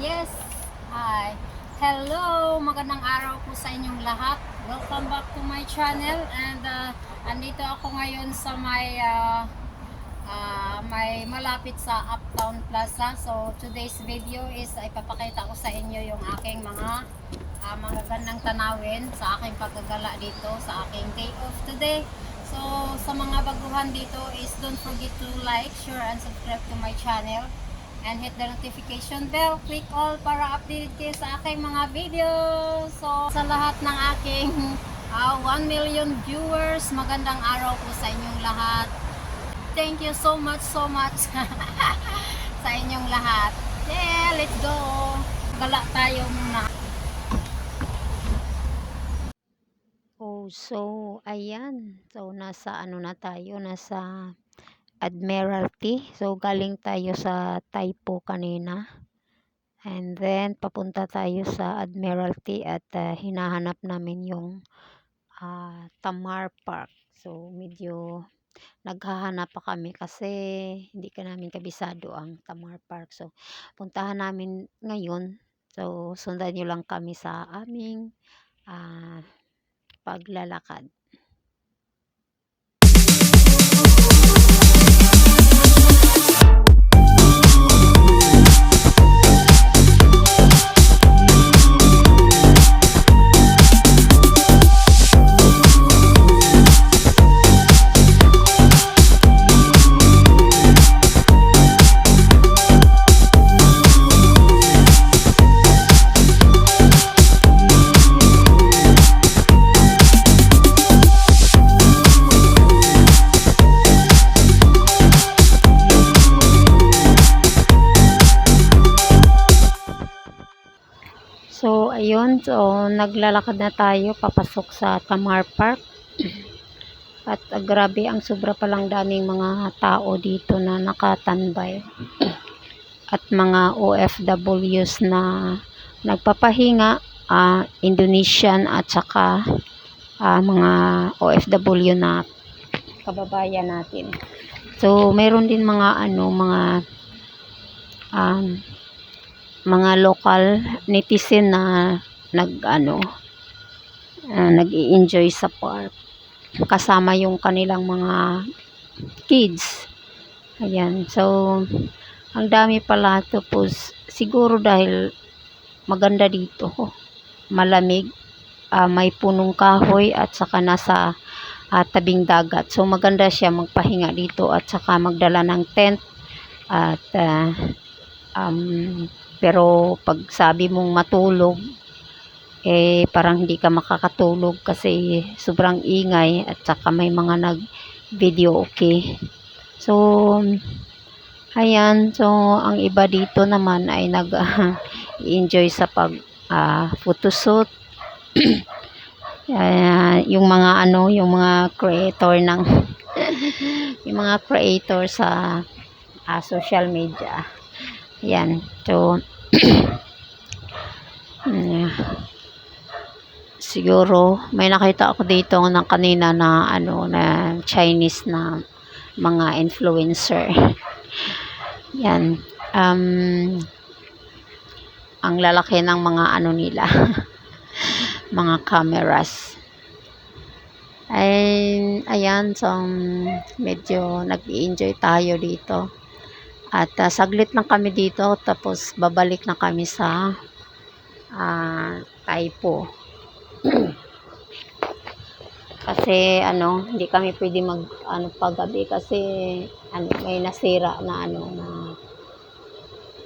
Yes! Hi! Hello! Magandang araw po sa inyong lahat. Welcome back to my channel and uh, andito ako ngayon sa may uh, uh, may malapit sa Uptown Plaza. So today's video is ipapakita ko sa inyo yung aking mga uh, magagandang tanawin sa aking paggagala dito sa aking day off today. So sa mga baguhan dito is don't forget to like, share and subscribe to my channel and hit the notification bell. Click all para updated kayo sa aking mga videos. So, sa lahat ng aking ah, 1 million viewers, magandang araw po sa inyong lahat. Thank you so much, so much sa inyong lahat. Yeah, let's go! Gala tayo muna. So, ayan. So, nasa ano na tayo, nasa Admiralty. So, galing tayo sa Taipo kanina. And then, papunta tayo sa Admiralty at ah, hinahanap namin yung ah, Tamar Park. So, medyo naghahanap pa kami kasi hindi ka namin kabisado ang Tamar Park. So, puntahan namin ngayon. So, sundan nyo lang kami sa aming ah, paglalakad. Ayun. So, naglalakad na tayo papasok sa Tamar Park. At ah, grabe, ang sobra palang daming mga tao dito na nakatambay. At mga OFWs na nagpapahinga, ah, Indonesian at saka ah, mga OFW na kababayan natin. So, mayroon din mga ano, mga um, mga local netizen na nag ano uh, nag-i-enjoy sa park. Kasama yung kanilang mga kids. Ayan. So ang dami pala tapos siguro dahil maganda dito. Malamig. Ah, may punong kahoy at saka nasa ah, tabing dagat. So maganda siya magpahinga dito at saka magdala ng tent at ah, um, pero pag sabi mong matulog, eh parang hindi ka makakatulog kasi sobrang ingay at saka may mga nag-video okay. So, ayan. So, ang iba dito naman ay nag-enjoy sa pag ah, photoshoot. Ah, yung mga ano, yung mga creator ng yung mga creator sa ah, social media. Yan. So, mm, siguro, may nakita ako dito ng kanina na, ano, na Chinese na mga influencer. Yan. Um, ang lalaki ng mga ano nila. mga cameras. Ay, ayan, so, medyo nag-enjoy tayo dito. At ah, saglit lang kami dito tapos babalik na kami sa ah, Taipo. kasi ano, hindi kami pwede mag ano paggabi kasi ano may nasira na ano na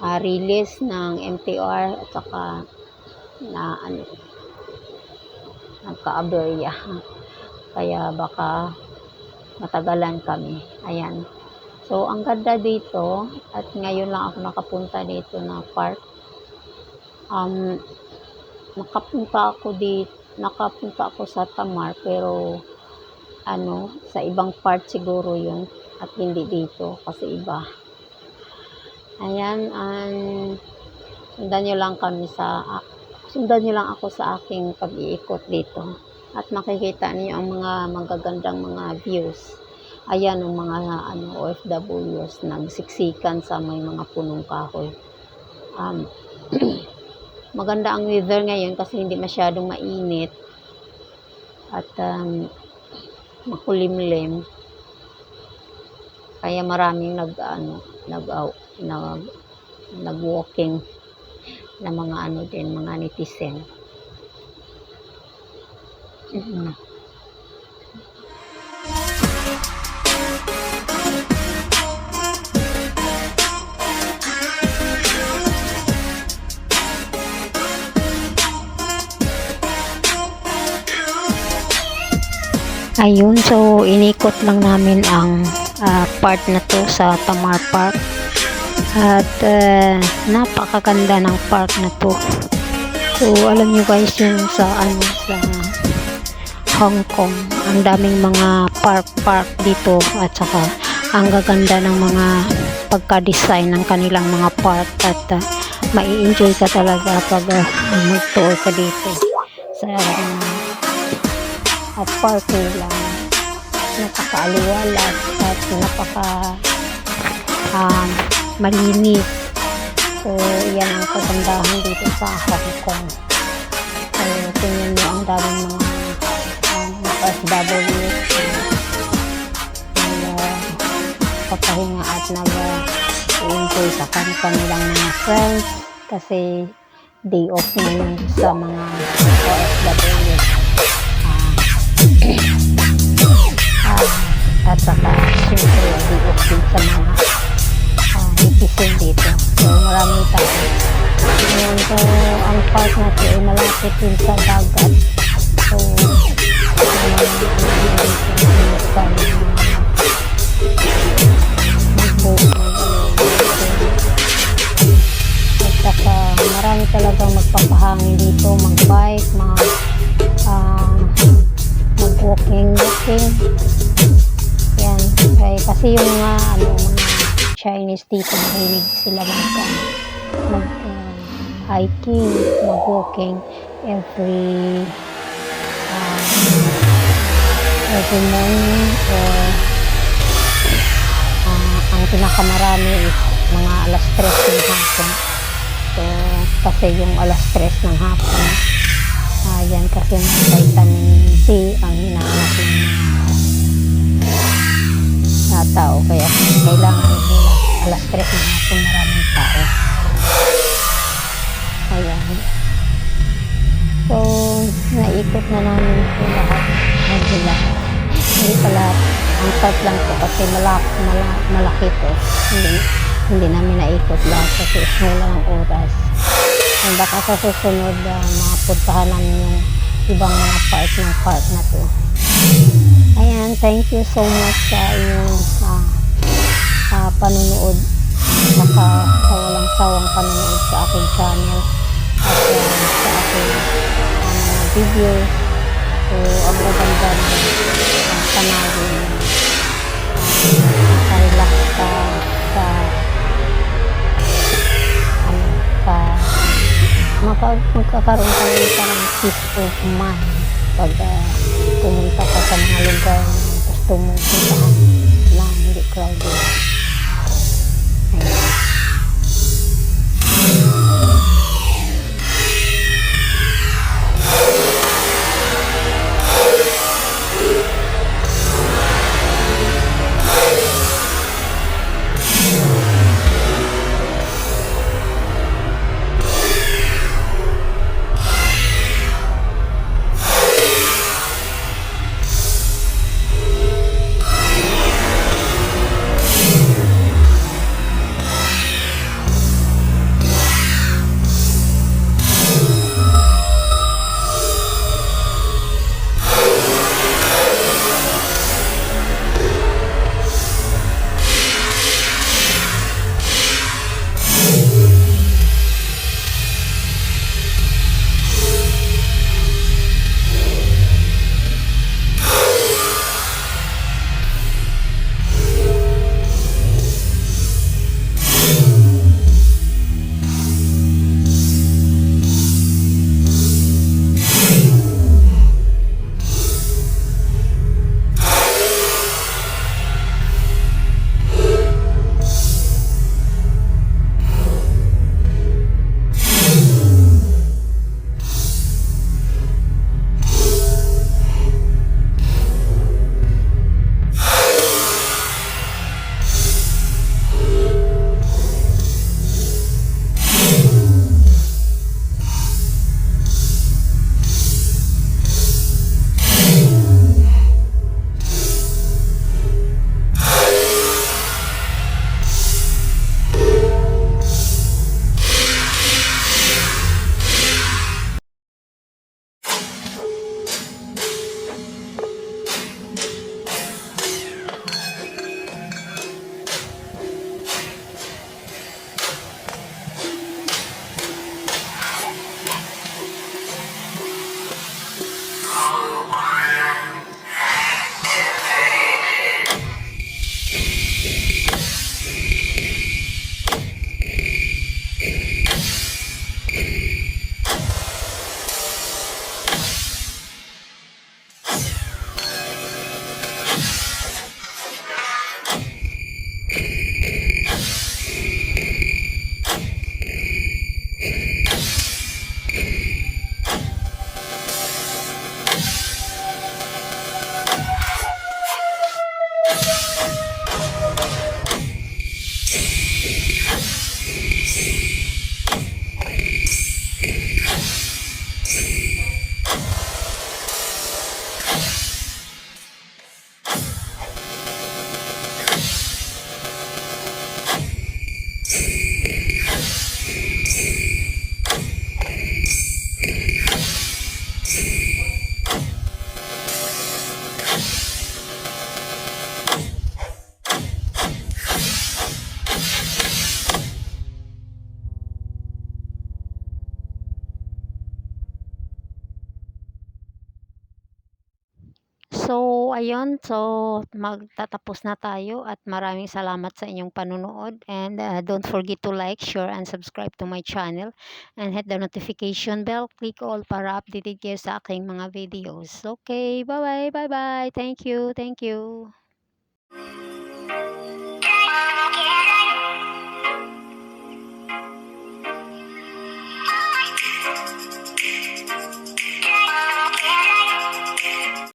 ah, release ng MTR at saka na ano nagka-aberya. Kaya baka matagalan kami. Ayan. So, ang ganda dito, at ngayon lang ako nakapunta dito na park. Um, nakapunta ako dito, nakapunta ako sa Tamar, pero ano, sa ibang part siguro yun, at hindi dito, kasi iba. Ayan, um, sundan nyo lang kami sa, ah, sundan nyo lang ako sa aking pag-iikot dito. At makikita niyo ang mga magagandang mga views ayan ang mga ano, OFWs nagsiksikan sa may mga punong kahoy. Um, maganda ang weather ngayon kasi hindi masyadong mainit at um, makulimlim. Kaya maraming nag ano, nag nag nag-walking na mga ano din, mga netizen. Mm. Ayun, so inikot lang namin ang ah, part na to sa Tamar Park. At ah, napakaganda ng park na to. So alam nyo guys yung sa ano sa Hong Kong, ang daming mga park-park dito at saka ang gaganda ng mga pagka-design ng kanilang mga park at uh, mai-enjoy ka talaga pag uh, mag-tour ka dito sa uh, at park nila napakaaliwalas at napaka um, malinis. So yan ang kagandahan dito sa Hong Kong. So tingnan nyo ang daming mga um, OFW na papahinga at nag-enjoy sa kan- kanilang mga friends kasi day off ngayon sa mga OFW At saka off din sa mga uh, netizen dito so maraming tao ngayon so ang park natin ay malapit din sa dagat so marami talagang magpapahangin dito magbike mag ah, mag-walking walking. Yan kaya kasi yung mga ano mga Chinese dito mahilig sila mag ah, mag ah, hiking mag walking every ah, every morning or ah, ang pinakamarami is mga alas 3 ng hapon. So kasi yung alas 3 ng hapon Ah, yan kasi may vitamin C ang hinahanap ng mga tao. Kaya kailangan nila alas 3 na hapon maraming tao. Ayan. So, naikot na namin ito lahat. Hindi lahat. Hindi pa lahat. Ang part lang po kasi malaki, malaki, malaki to. Hindi, hindi namin naikot lahat kasi wala ng oras. Baka sa susunod, uh, mapuntahan yung ibang mga part ng park na to. Ayan, thank you so much sa inyong uh, uh, panunood. Saka sa walang sawang panunood sa aking channel at uh, sa aking uh, video. So, ang maganda ng uh, panagin uh, nakarelax ka maka, magkakaroon ka ng parang peace of mind pag ah, pumunta ka sa mga lugar na gusto mo puntahan na hindi crowded. So, ayun. So, magtatapos na tayo at maraming salamat sa inyong panunood. And uh, don't forget to like, share, and subscribe to my channel. And hit the notification bell. Click all para updated kayo sa aking mga videos. Okay, bye-bye, bye-bye. Thank you, thank you.